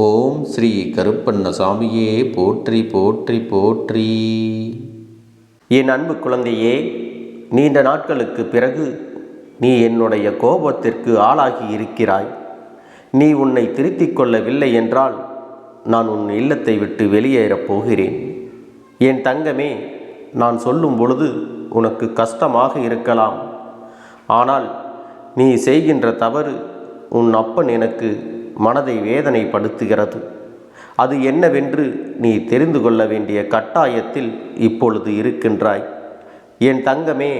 ஓம் ஸ்ரீ கருப்பண்ண சாமியே போற்றி போற்றி போற்றி. என் அன்பு குழந்தையே நீண்ட நாட்களுக்கு பிறகு நீ என்னுடைய கோபத்திற்கு ஆளாகி இருக்கிறாய். நீ உன்னை திருத்திக் கொள்ளவில்லை என்றால் நான் உன் இல்லத்தை விட்டு வெளியேறப் போகிறேன். என் தங்கமே நான் சொல்லும் பொழுது உனக்கு கஷ்டமாக இருக்கலாம். ஆனால் நீ செய்கின்ற தவறு உன் அப்பன் எனக்கு மனதை வேதனைப்படுத்துகிறது. அது என்னவென்று நீ தெரிந்து கொள்ள வேண்டிய கட்டாயத்தில் இப்பொழுது இருக்கின்றாய். என் தங்கமே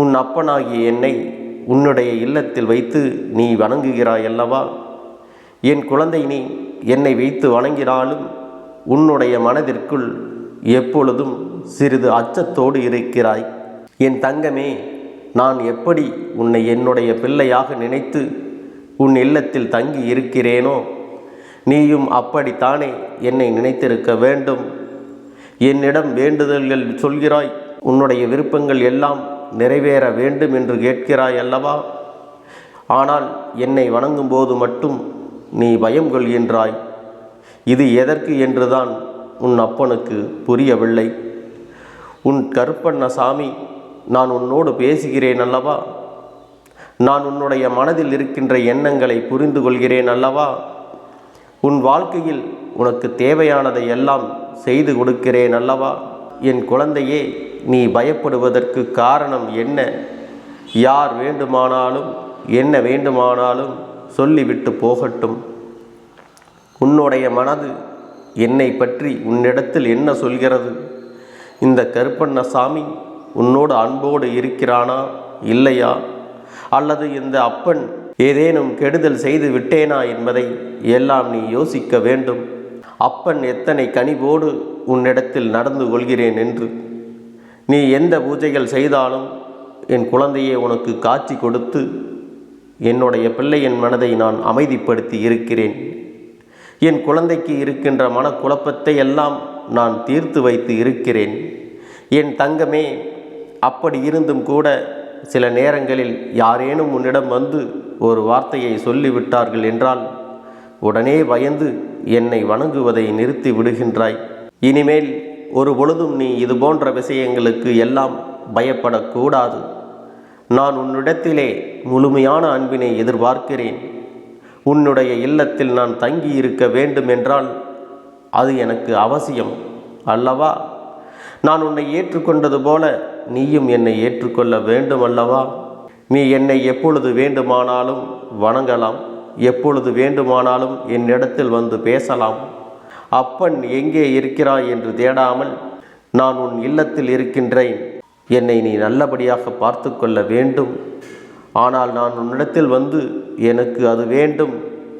உன் அப்பனாகிய என்னை உன்னுடைய இல்லத்தில் வைத்து நீ வணங்குகிறாய் அல்லவா என் குழந்தை நீ என்னை வைத்து வணங்கினாலும் உன்னுடைய மனதிற்குள் எப்பொழுதும் சிறிது அச்சத்தோடு இருக்கிறாய். என் தங்கமே நான் எப்படி உன்னை என்னுடைய பிள்ளையாக நினைத்து உன் இல்லத்தில் தங்கி இருக்கிறேனோ? நீயும் அப்படித்தானே என்னை நினைத்திருக்க வேண்டும்? என்னிடம் வேண்டுதல்கள் சொல்கிறாய். உன்னுடைய விருப்பங்கள் எல்லாம் நிறைவேற வேண்டும் என்று கேட்கிறாய் அல்லவா? ஆனால் என்னை வணங்கும் போது மட்டும் நீ பயம் கொள்கின்றாய். இது எதற்கு என்றுதான் உன் அப்பனுக்கு புரியவில்லை. உன் கருப்பண்ண சாமி நான் உன்னோடு பேசுகிறேன் அல்லவா? நான் உன்னுடைய மனதில் இருக்கின்ற எண்ணங்களை புரிந்து கொள்கிறேன் அல்லவா? உன் வாழ்க்கையில் உனக்கு தேவையானதை எல்லாம் செய்து கொடுக்கிறேன் அல்லவா? என் குழந்தையே நீ பயப்படுவதற்கு காரணம் என்ன? யார் வேண்டுமானாலும் என்ன வேண்டுமானாலும் சொல்லிவிட்டு போகட்டும். உன்னுடைய மனது என்னை பற்றி உன்னிடத்தில் என்ன சொல்கிறது? இந்த கருப்பண்ணசாமி உன்னோடு அன்போடு இருக்கிறானா? இல்லையா? அல்லது இந்த அப்பன் ஏதேனும் கெடுதல் செய்து விட்டேனா என்பதை எல்லாம் நீ யோசிக்க வேண்டும். அப்பன் எத்தனை கனிவோடு உன்னிடத்தில் நடந்து கொள்கிறேன் என்று. நீ எந்த பூஜைகள் செய்தாலும் என் குழந்தையே உனக்கு காட்சி கொடுத்து என்னுடைய பிள்ளையின் மனதை நான் அமைதிப்படுத்தி இருக்கிறேன். என் குழந்தைக்கு இருக்கின்ற மனக்குழப்பத்தை எல்லாம் நான் தீர்த்து வைத்து இருக்கிறேன். என் தங்கமே அப்படி இருந்தும் கூட சில நேரங்களில் யாரேனும் உன்னிடம் வந்து ஒரு வார்த்தையை சொல்லிவிட்டார்கள் என்றால் உடனே பயந்து என்னை வணங்குவதை நிறுத்தி விடுகின்றாய். இனிமேல் ஒரு பொழுதும் நீ இது போன்ற விஷயங்களுக்கு எல்லாம் பயப்படக்கூடாது. நான் உன்னிடத்திலே முழுமையான அன்பினை எதிர்பார்க்கிறேன். உன்னுடைய இல்லத்தில் நான் தங்கி இருக்க வேண்டும் என்றால் அது எனக்கு அவசியம் அல்லவா? நான் உன்னை ஏற்றுக்கொண்டது போல நீயும் என்னை ஏற்றுக்கொள்ள வேண்டும் அல்லவா நீ என்னை எப்பொழுது வேண்டுமானாலும் வணங்கலாம் எப்பொழுது வேண்டுமானாலும் என்னிடத்தில் வந்து பேசலாம். அப்பன் எங்கே இருக்கிறாய் என்று தேடாமல் நான் உன் இல்லத்தில் இருக்கின்றேன். என்னை நீ நல்லபடியாக பார்த்து கொள்ள வேண்டும். ஆனால் நான் உன்னிடத்தில் வந்து எனக்கு அது வேண்டும்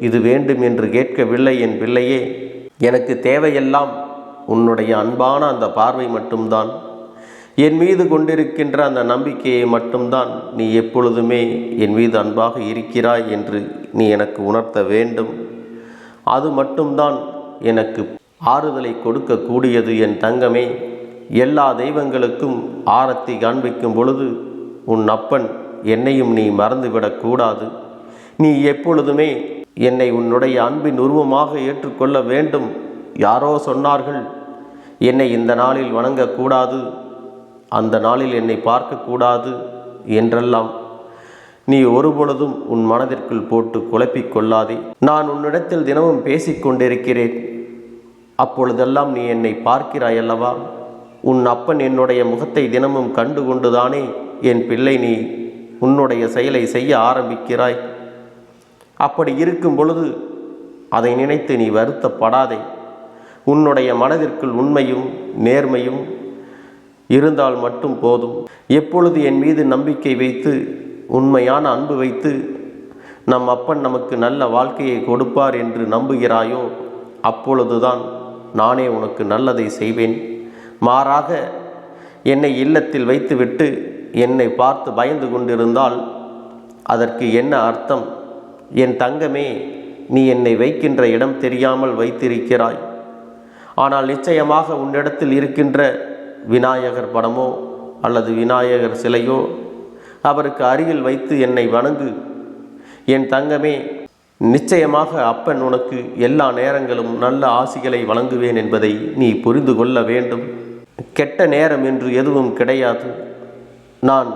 இது வேண்டும் என்று கேட்கவில்லை என் பிள்ளையே. எனக்கு தேவையெல்லாம் உன்னுடைய அன்பான அந்த பார்வை மட்டும்தான். என் மீது கொண்டிருக்கின்ற அந்த நம்பிக்கையை மட்டும்தான் நீ எப்பொழுதுமே என் மீது அன்பாக இருக்கிறாய் என்று நீ எனக்கு உணர்த்த வேண்டும். அது மட்டும்தான் எனக்கு ஆறுதலை கொடுக்கக்கூடியது என் தங்கமே. எல்லா தெய்வங்களுக்கும் ஆரத்தி காண்பிக்கும் பொழுது உன் அப்பன் என்னையும் நீ மறந்துவிடக்கூடாது நீ எப்பொழுதுமே என்னை உன்னுடைய அன்பின் உருவமாக ஏற்றுக்கொள்ள வேண்டும். யாரோ சொன்னார்கள் என்னை இந்த நாளில் வணங்கக்கூடாது அந்த நாளில் என்னை பார்க்கக்கூடாது என்றெல்லாம். நீ ஒருபொழுதும் உன் மனதிற்குள் போட்டு குழப்பிக் கொள்ளாதே. நான் உன்னிடத்தில் தினமும் பேசிக்கொண்டிருக்கிறேன் அப்பொழுதெல்லாம் நீ என்னை பார்க்கிறாய் அல்லவா? உன் அப்பன் என்னுடைய முகத்தை தினமும் கண்டு கொண்டுதானே? என் பிள்ளை நீ உன்னுடைய செயலை செய்ய ஆரம்பிக்கிறாய். அப்படி இருக்கும் பொழுது அதை நினைத்து நீ வருத்தப்படாதே. உன்னுடைய மனதிற்குள் உண்மையும் நேர்மையும் இருந்தால் மட்டும் போதும். எப்பொழுது என் மீது நம்பிக்கை வைத்து உண்மையான அன்பு வைத்து நம் அப்பன் நமக்கு நல்ல வாழ்க்கையை கொடுப்பார் என்று நம்புகிறாயோ அப்பொழுதுதான் நானே உனக்கு நல்லதை செய்வேன். மாறாக என்னை இல்லத்தில் வைத்துவிட்டு என்னை பார்த்து பயந்து கொண்டிருந்தால் அதற்கு என்ன அர்த்தம்? என் தங்கமே நீ என்னை வைக்கின்ற இடம் தெரியாமல் வைத்திருக்கிறாய். ஆனால் நிச்சயமாக உன்னிடத்தில் இருக்கின்ற விநாயகர் படமோ அல்லது விநாயகர் சிலையோ அவருக்கு அருகில் வைத்து என்னை வணங்கு. என் தங்கமே நிச்சயமாக அப்பன் உனக்கு எல்லா நேரங்களும் நல்ல ஆசிகளை வழங்குவேன் என்பதை நீ புரிந்து கொள்ள வேண்டும். கெட்ட நேரம் என்று எதுவும் கிடையாது. நான்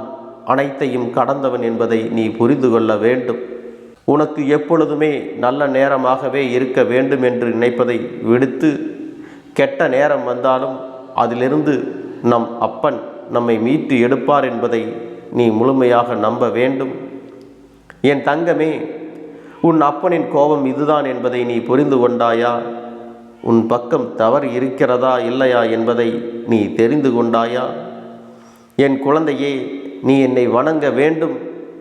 அனைத்தையும் கடந்தவன் என்பதை நீ புரிந்து கொள்ள வேண்டும். உனக்கு எப்பொழுதுமே நல்ல நேரமாகவே இருக்க வேண்டும் என்று நினைப்பதை விடுத்து கெட்ட நேரம் வந்தாலும் அதிலிருந்து நம் அப்பன் நம்மை மீட்டு எடுப்பார் என்பதை நீ முழுமையாக நம்ப வேண்டும். என் தங்கமே உன் அப்பனின் கோபம் இதுதான் என்பதை நீ புரிந்து கொண்டாயா? உன் பக்கம் தவறு இருக்கிறதா இல்லையா என்பதை நீ தெரிந்து கொண்டாயா? என் குழந்தையே நீ என்னை வணங்க வேண்டும்.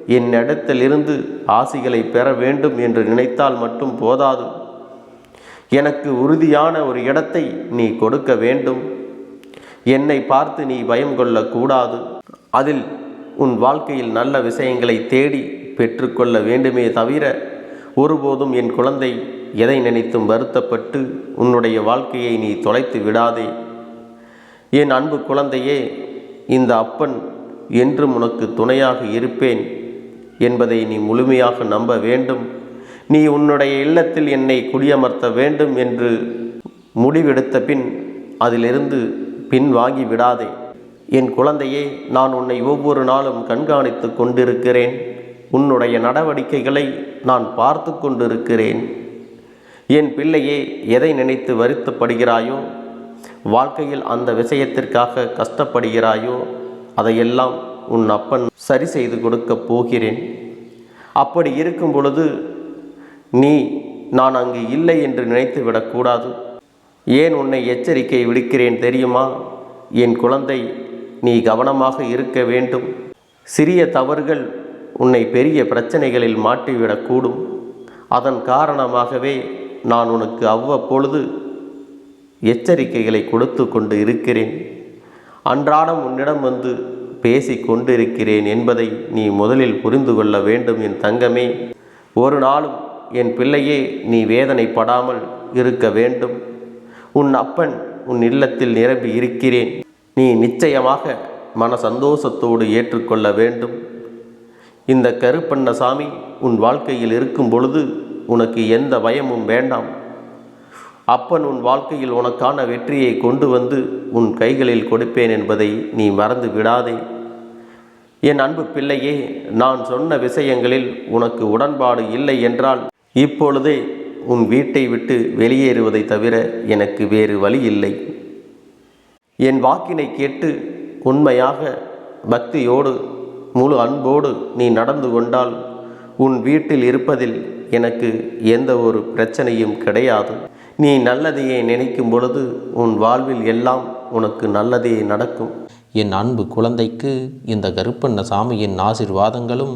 என் இடத்திலிருந்து ஆசிகளை பெற வேண்டும் என்று நினைத்தால் மட்டும் போதாது. எனக்கு உறுதியான ஒரு இடத்தை நீ கொடுக்க வேண்டும். என்னை பார்த்து நீ பயம் கொள்ளக்கூடாது. அதில் உன் வாழ்க்கையில் நல்ல விஷயங்களை தேடி பெற்றுக்கொள்ள வேண்டுமே தவிர ஒருபோதும் என் குழந்தை எதை நினைத்தும் வருத்தப்பட்டு உன்னுடைய வாழ்க்கையை நீ தொலைத்து விடாதே. என் அன்பு குழந்தையே இந்த அப்பன் என்றும் உனக்கு துணையாக இருப்பேன் என்பதை நீ முழுமையாக நம்ப வேண்டும். நீ உன்னுடைய இல்லத்தில் என்னை குடியமர்த்த வேண்டும் என்று முடிவெடுத்த பின் அதிலிருந்து பின் வாங்கி விடாதே. என் குழந்தையே நான் உன்னை ஒவ்வொரு நாளும் கண்காணித்து கொண்டிருக்கிறேன். உன்னுடைய நடவடிக்கைகளை நான் பார்த்து கொண்டிருக்கிறேன். என் பிள்ளையே எதை நினைத்து வருத்தப்படுகிறாயோ வாழ்க்கையில் அந்த விஷயத்திற்காக கஷ்டப்படுகிறாயோ அதையெல்லாம் உன் அப்பன் சரி செய்து கொடுக்கப் போகிறேன். அப்படி இருக்கும் பொழுது நீ நான் அங்கு இல்லை என்று நினைத்து விடக்கூடாது ஏன் உன்னை எச்சரிக்கை விடுக்கிறேன் தெரியுமா? என் குழந்தை நீ கவனமாக இருக்க வேண்டும். சிறிய தவறுகள் உன்னை பெரிய பிரச்சனைகளில் மாட்டிவிடக்கூடும் அதன் காரணமாகவே நான் உனக்கு அவ்வப்பொழுது எச்சரிக்கைகளை கொடுத்து கொண்டு இருக்கிறேன். அன்றாடம் உன்னிடம் வந்து பேசி கொண்டிருக்கிறேன் என்பதை நீ முதலில் புரிந்து கொள்ள வேண்டும் என் தங்கமே. ஒரு நாளும் என் பிள்ளையே நீ வேதனைப்படாமல் இருக்க வேண்டும். உன் அப்பன் உன் இல்லத்தில் நிரம்பி இருக்கிறேன். நீ நிச்சயமாக மன சந்தோஷத்தோடு ஏற்றுக்கொள்ள வேண்டும். இந்த கருப்பண்ணசாமி உன் வாழ்க்கையில் இருக்கும் பொழுது உனக்கு எந்த பயமும் வேண்டாம். அப்பன் உன் வாழ்க்கையில் உனக்கான வெற்றியை கொண்டு வந்து உன் கைகளில் கொடுப்பேன் என்பதை நீ மறந்து விடாதே. என் அன்பு பிள்ளையே நான் சொன்ன விஷயங்களில் உனக்கு உடன்பாடு இல்லை என்றால் இப்பொழுதே உன் வீட்டை விட்டு வெளியேறுவதை தவிர எனக்கு வேறு வழி இல்லை. என் வாக்கினை கேட்டு உண்மையாக பக்தியோடு முழு அன்போடு நீ நடந்து கொண்டால் உன் வீட்டில் இருப்பதில் எனக்கு எந்த ஒரு பிரச்சனையும் கிடையாது. நீ நல்லதையே நினைக்கும் பொழுது உன் வாழ்வில் எல்லாம் உனக்கு நல்லதே நடக்கும். என் அன்பு குழந்தைக்கு இந்த கருப்பண்ண சாமியின் ஆசிர்வாதங்களும்